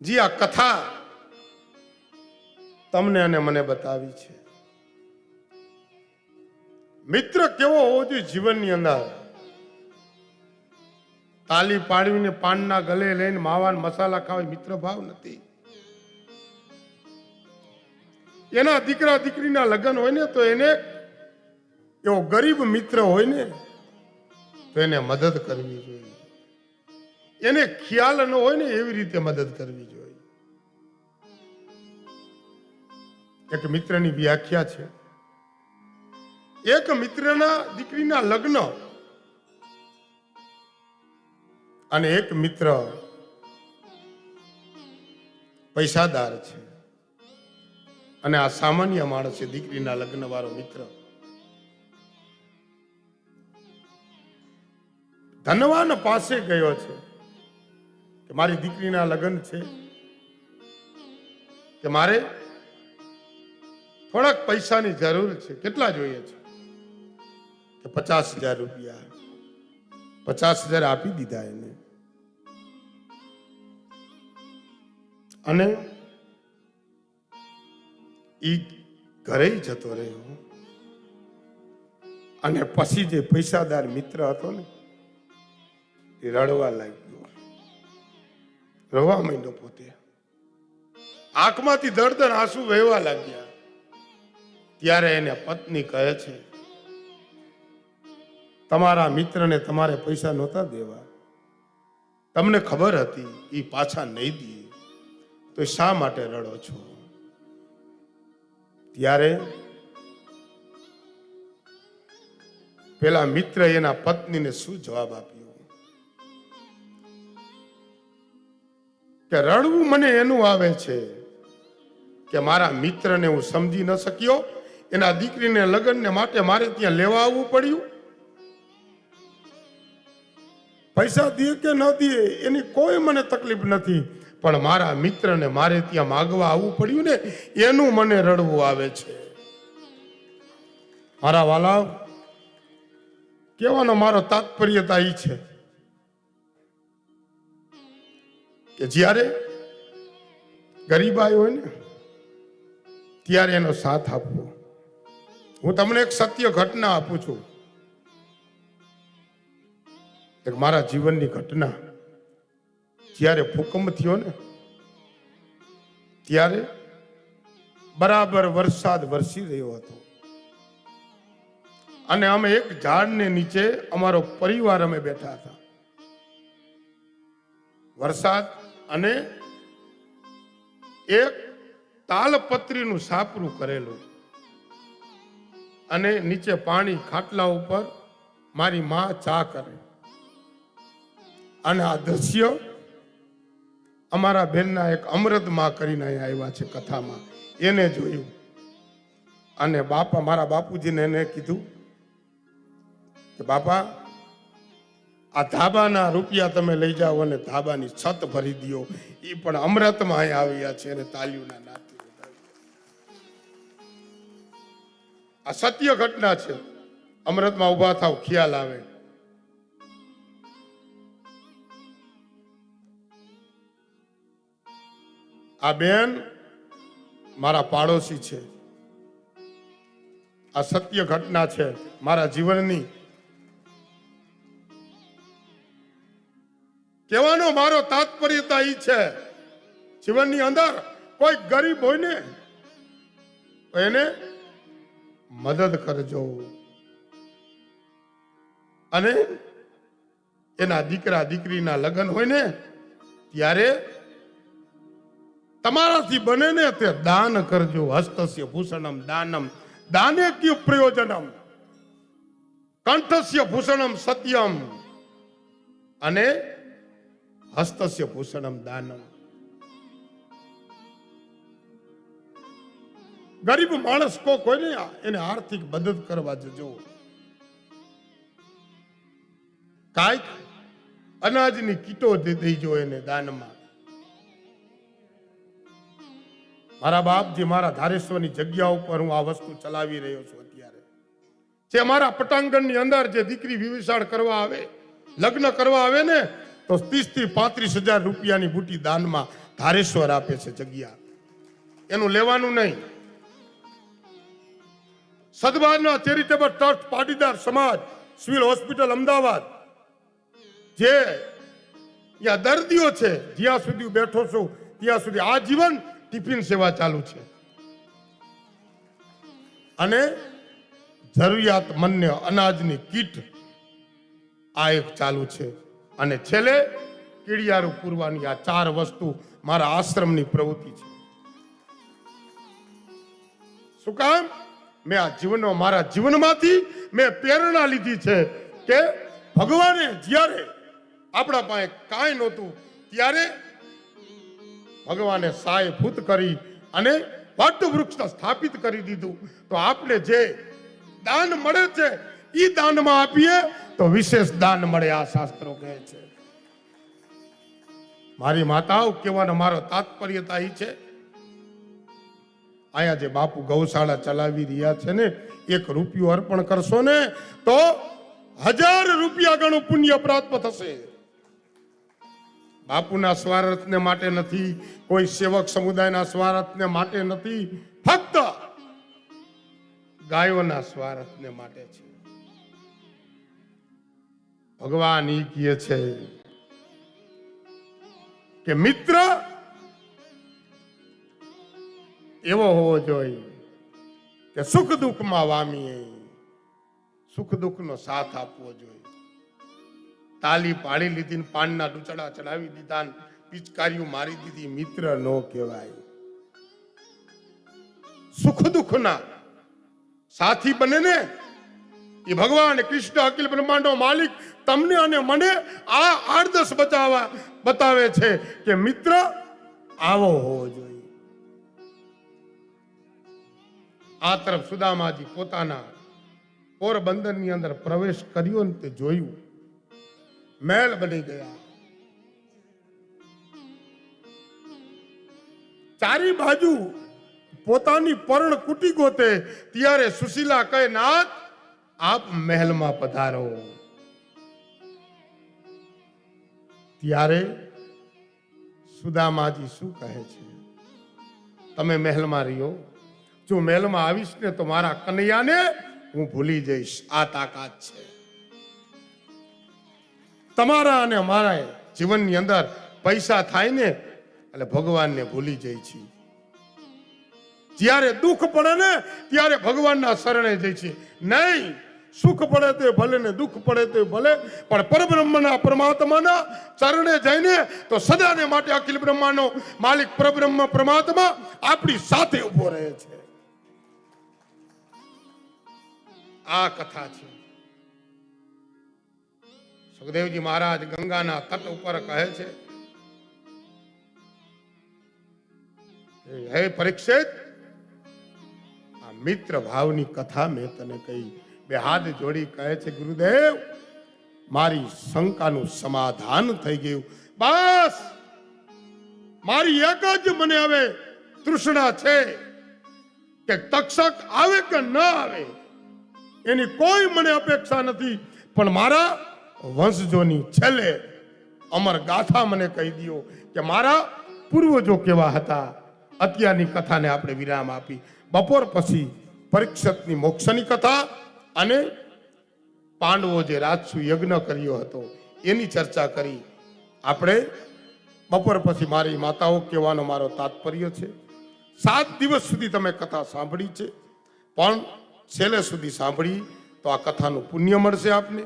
જી, આ કથા તમને અને મને બતાવી છે. મિત્ર કેવો હોવો જોઈએ જીવનની અંદર? તાલી પાડવીને પાનના ગલે લઈને માવાન મસાલા ખાવા મિત્ર ભાવ નથી. એના દીકરા દીકરીના લગ્ન હોય ને તો એને એવો ગરીબ મિત્ર હોય ને તો એને મદદ કરવી જોઈએ. એને ખ્યાલ ન હોય ને એવી રીતે મદદ કરવી જોઈએ. એક મિત્રની વ્યાખ્યા છે. એક મિત્રના દીકરીના લગ્ન અને એક મિત્ર પૈસાદાર છે. અને આ સામાન્ય માણસ છે દીકરીના લગ્ન વાળો મિત્ર. ધનવાન પાસે ગયો છે. કે મારી દીકરીના લગ્ન છે કે મારે થોડાક પૈસાની જરૂર છે. કેટલા જોઈએ છે? કે પચાસ હજાર રૂપિયા. પચાસ હજાર આપી દીધા એને. અને ઈ ઘરે જતો રહ્યો. અને પછી જે પૈસાદાર મિત્ર હતો ને, એ રડવા લાગ્યો. રવા માંડ્યો પોતે. આંખમાંથી દળદળ આંસુ વહેવા લાગ્યા. ત્યારે એને પત્ની કહે છે, તમારા મિત્રને તમારે પૈસા નહોતા દેવા. તમને ખબર હતી એ પાછા નહીં દે. તો શા માટે રડો છો? ત્યારે પેલા મિત્ર એના પત્નીને શું જવાબ આપ્યો? કે રડવું મને એનું આવે છે કે મારા મિત્રને હું સમજી ન શક્યો, એના દીકરીને લગ્નને માટે મારે ત્યાં લેવા આવવું પડ્યું? પૈસા દે કે ન દે, એની કોઈ મને તકલીફ નથી. પણ મારા મિત્રને મારે ત્યાં માગવા આવવું પડ્યું ને, એનું મને રડવું આવે છે. મારા વાલા, કહેવાનો મારો તાત્પર્યતા એ છે. કે જ્યારે ગરીબાઈ હોય ને, ત્યારે એનો સાથ આપવો. હું તમને એક સત્ય ઘટના આપું છું. એક મારા જીવનની ઘટના. જ્યારે ભૂકંપ થયો ને, ત્યારે બરાબર વરસાદ વરસી રહ્યો હતો. અને અમે એક ઝાડને નીચે અમારો પરિવાર અમે બેઠા હતા. વરસાદ અને એક તાલપત્રીનું સાપરું કરેલું. અને નીચે પાણી ખાટલા ઉપર મારી મા ચા કરે. અને આ દ્રશ્ય અમારા બેનના એક અમૃતમાં કરીને અહીંયા આવ્યા છે કથામાં. એને જોયું. અને બાપા, મારા બાપુજીને એને કીધું કે બાપા આ ધાબાના રૂપિયા તમે લઈ જાઓ અને ધાબાની છત ભરી દો. એ પણ અમૃતમાં અહીં આવ્યા છે અને તાલીઓના નાતે આ સત્ય ઘટના છે. અમૃતમાં ઊભા થાવ, ખ્યાલ આવે. આ બેન મારા પાડોશી છે. આ સત્ય ઘટના છે. મારા જીવનની કહેવાનો મારો તાત્પર્યતા એ છે. જીવનની અંદર કોઈ ગરીબ હોય ને એને મદદ કરજો. અને એના દીકરા દીકરીના લગ્ન હોય ને, ત્યારે તમારાથી બને ને તે દાન કરજો. હસ્તસ્ય ભૂષણમ દાનમ. દાને ક્યુ પ્રયોજનમ? કંઠસ્ય ભૂષણમ સત્યમ. અને હસ્તસ્ય ભૂષણમ દાનમ ગરીબ માણસ કો હોય ને એને આર્થિક મદદ કરવા જજો કાંઈક અનાજની કીટો દેજો એને દાનમાં મારા બાપ જે મારા ધારેશ્વરની જગ્યા ઉપર હું આ વસ્તુ ચલાવી રહ્યો છું અત્યારે જે મારા પટાંગણની અંદર જે દીકરી વિવિસાળ કરવા આવે લગ્ન કરવા આવે ને તો ત્રીસથી પાંત્રીસ હજાર રૂપિયાની બુટી દાનમાં ધારેશ્વર આપે છે જગ્યા. એનું લેવાનું નહીં. સદભાવના ચેરિટેબલ ટ્રસ્ટ, પાટીદાર સમાજ, સિવિલ હોસ્પિટલ, અમદાવાદ. જે ત્યાં દર્દીઓ છે, જ્યાં સુધી બેઠો છું, ત્યાં સુધી આ જીવન ટિફિન સેવા ચાલુ છે. અને જરૂરિયાતમંદને અનાજની કીટ આ એક ચાલુ છે. અને છેલ્લે કીડિયારું પૂરવાની આ ચાર વસ્તુ મારા આશ્રમની પ્રવૃત્તિ છે. શું કામ? મેં આ જીવનનો મારા જીવનમાંથી મેં પ્રેરણા લીધી છે કે ભગવાને જ્યારે આપણા પાસે કાંઈ નહોતું, ત્યારે ભગવાને સાય ભૂત કરી અને વટ વૃક્ષ સ્થાપિત કરી દીધું. તો આપણે જે દાન મળે છે એ દાનમાં આપીએ તો વિશેષ દાન મળે, આ શાસ્ત્રો કહે છે. મારી માતાઓ, કહેવાનો મારો તાત્પર્યતા એ છે. અહીંયા જે બાપુ ગૌશાળા ચલાવી રહ્યા છે ને, એક રૂપિયો અર્પણ કરશો ને, તો હજાર રૂપિયા ગણું પુણ્ય પ્રાપ્ત થશે. બાપુના સ્વાર્થને માટે નથી, કોઈ સેવક સમુદાયના સ્વાર્થને માટે નથી, ફક્ત ગાયોના સ્વાર્થને માટે છે. ભગવાન ઈ કહે છે કે મિત્ર એવો હોવો જોઈએ કે સુખ દુઃખમાં વામીએ, સુખ દુઃખનો સાથ આપવો જોઈએ. તાલી પાડી લીધી ને પાનના ડૂચડા ચડાવી દીધા પિચકારીઓ મારી દીધી, મિત્ર નો કહેવાય. સુખ દુઃખના સાથી બને ને એ ભગવાન કૃષ્ણ અખિલ બ્રહ્માંડો માલિક તમને અને મને આ આદર્શ બતાવવા બતાવે છે કે મિત્ર, આવો હોવો જોઈએ. આ તરફ સુદામાજી પોતાના પોરબંદરની અંદર પ્રવેશ કર્યો ને તે જોયું. મહેલ બની ગયા. ચારી બાજુ પોતાની પર્ણ કુટી ગોતે, ત્યારે સુશીલા કહે, નાથ, આપ મહેલમાં પધારો. ત્યારે સુદામાજી શું કહે છે? તમે મહેલમાં રહ્યો. જો મહેલમાં આવીશ ને તો મારા કનૈયાને હું ભૂલી જઈશ. આ તાકાત છે. તમારા અને મારા જીવનની અંદર પૈસા થાય ને એટલે ભગવાનને ભૂલી જાય છે જ્યારે દુઃખ પડે ને ત્યારે ભગવાનના શરણે જાય છે નહીં! સુખ પડે તે ભલે ને દુઃખ પડે તે ભલે, પણ પરબ્રહ્મના પરમાત્માના ચરણે જઈને તો સદાને માટે અખિલ બ્રહ્માનો માલિક પરબ્રહ્મ પરમાત્મા આપણી સાથે ઊભો રહે છે. આ કથા છે. સુખદેવજી મહારાજ ગંગાના તટ ઉપર કહે છે હે પરીક્ષિત, આ મિત્ર ભાવની કથા મેં તને કહી. બે હાથ જોડી કહે છે, ગુરુદેવ, મારી શંકાનું સમાધાન થઈ ગયું. બસ! મારી એક જ મને હવે તૃષ્ણા છે કે તક્ષક આવે કે ન આવે, એની કોઈ મને અપેક્ષા નથી. પણ મારા વંશજોની છેલ્લે અમર ગાથા મને કહી દો કે મારા પૂર્વજો કેવા હતા. અત્યારની કથાને આપણે વિરામ આપી. બપોર પછી પરીક્ષિતની મોક્ષની કથા અને પાંડવો જે રાજસુ યજ્ઞ કર્યો હતો, એની ચર્ચા કરી. આપણે બપોર પછી મારી માતાઓ કહેવાનો મારો તાત્પર્ય છે. સાત દિવસ સુધી તમે કથા સાંભળી છે. પણ છેલ્લે સુધી સાંભળી તો આ કથાનું પુણ્ય મળશે આપને.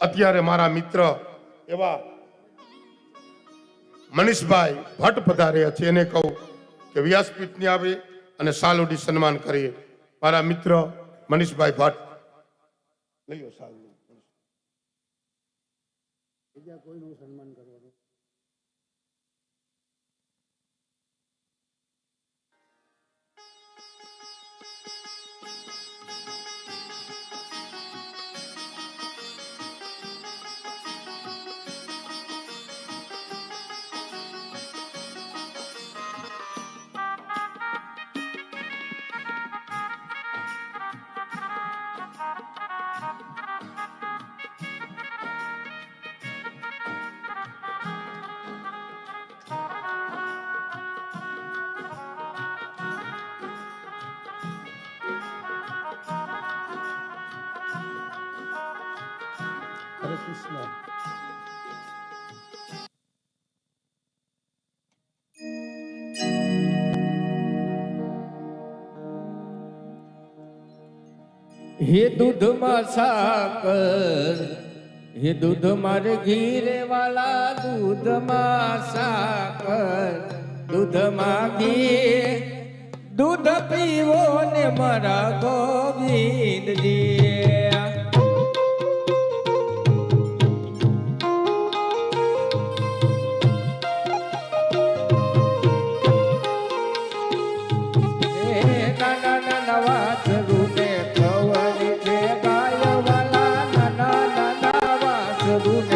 અત્યારે મારા મિત્ર એવા મનીષભાઈ ભટ્ટ પધાર્યા છે. એને કહું કે વ્યાસપીઠની આવે અને સાલોડી સન્માન કરીએ. મારા મિત્ર મનીષભાઈ ભટ્ટ લઈ લો હરે કૃષ્ણ હે દૂધમાં સાકર, હે દૂધમાં ઘીરે વાલા દૂધમાં સાકર દૂધમાં ઘી દૂધ પીવો ને મારા ગોવિંદજી. Дуна.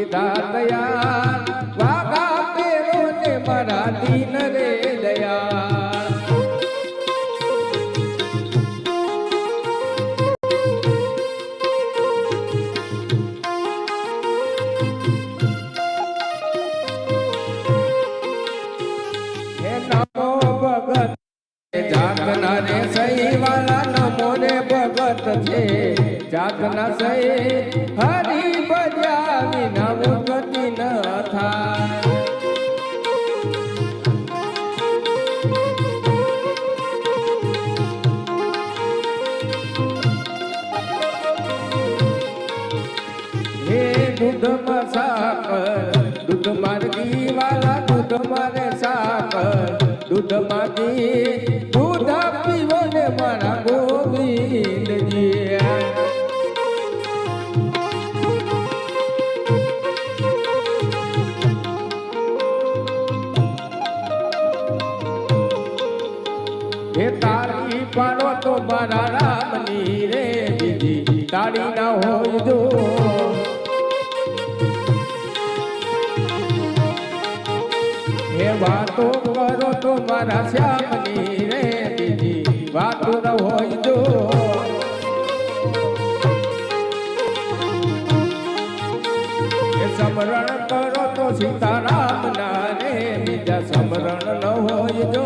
ಇದಾದಯಾ હોય જો હે વાતો કરો તો મારા શ્યામની રે દીદી, વાતો ન હોય જો સમરણ કરો તો સીતારામ ના રે, બીજા સમરણ ન હોય જો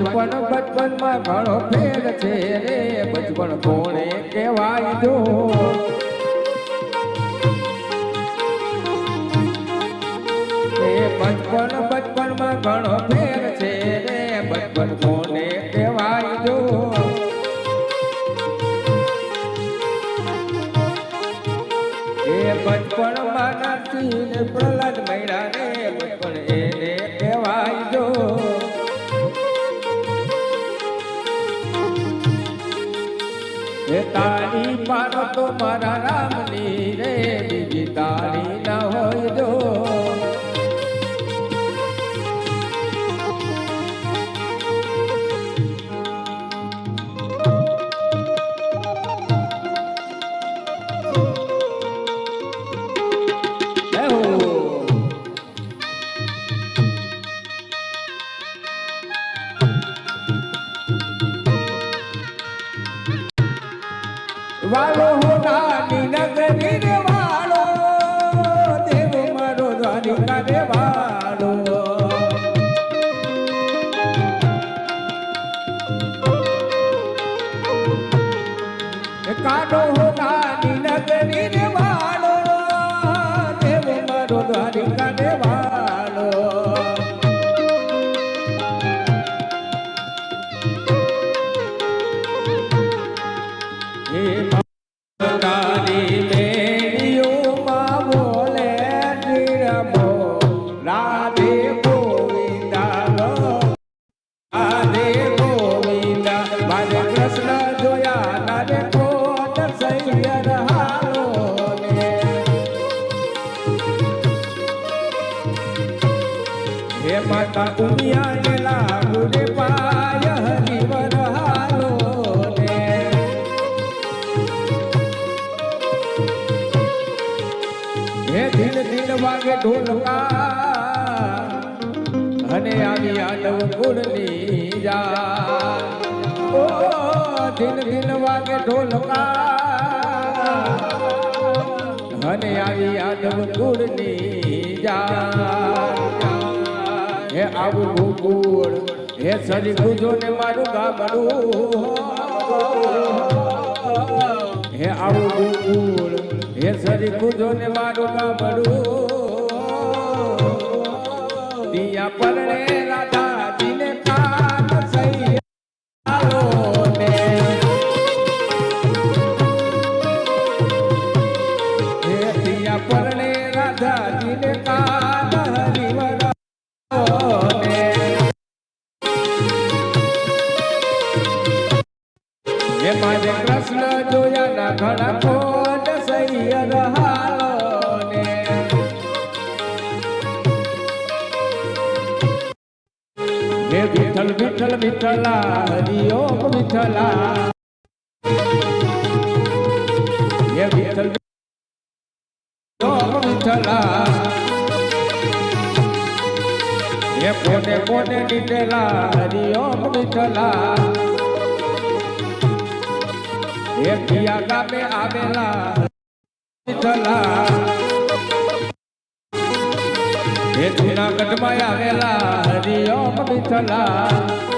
બચપન બચપનમાં ઘણો ફેર છે રે. બચપન કોણે કહેવાય જો બચપન બચપનમાં ઘણો ફેર છે રે. બચપન કોને કહેવાય જો એ બચપનમાં નથી મારા રામ હે ધીન ધીન વાગે ઢોલકા, અને આવી યાદવ કુળની જા ઓ ધીન ધીન વાગે ઢોલકા, અને આવી યાદવ કુળની જા હે આવું ભૂગોળ હે સરી ગુજો ને મારું ગામડું હે આવું ભૂગોળ હે સરી ગુજો ને મારું ગામડું. દિયા પરણે રાધાજીને વિઠ્ઠલા હરિ ઓમ વિઠ્ઠલા હે વિઠલ ઓમ વિઠલા હે કોને કોને દીધેલા હરિ ઓમ વિઠલા હે પિયા ગામે આવેલા વિઠલા હે જુનાગઢમાં આવેલા હરિ ઓમ વિઠ્ઠલા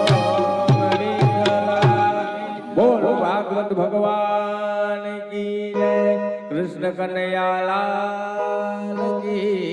બોલો ભાગવત ભગવાન કી જય. કૃષ્ણ કનૈયાલાલ કી